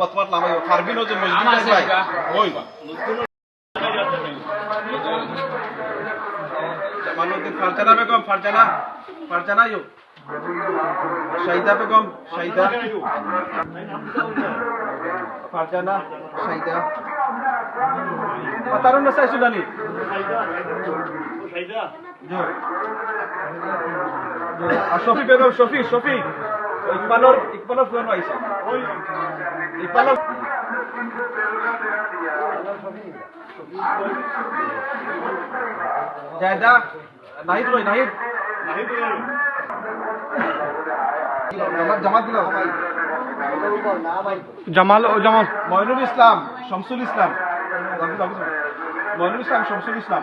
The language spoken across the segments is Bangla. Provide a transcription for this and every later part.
বর্তমান ভাই ওই জামালউদ্দিন ফারজানা বেগম ফারজানা ফারজানা ইউ। শাহিদা বেগম শাহিদা ফারজানা শাহিদা পাতারুন নাসাই সুদানি। জি আর শফি বেগম শফি শফি ইকবালর ইকবালর ফোন আইছে। ইকবালর জায়দা নাহিদ রই নাহিদ। জামাত জামাত দিল। জামাল ও জামাল। ময়নুল ইসলাম শামসুল ইসলাম। ময়নুল ইসলাম শামসুল ইসলাম।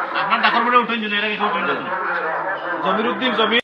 আপনার ডাকর পরে উঠেন জমির উদ্দিন জমির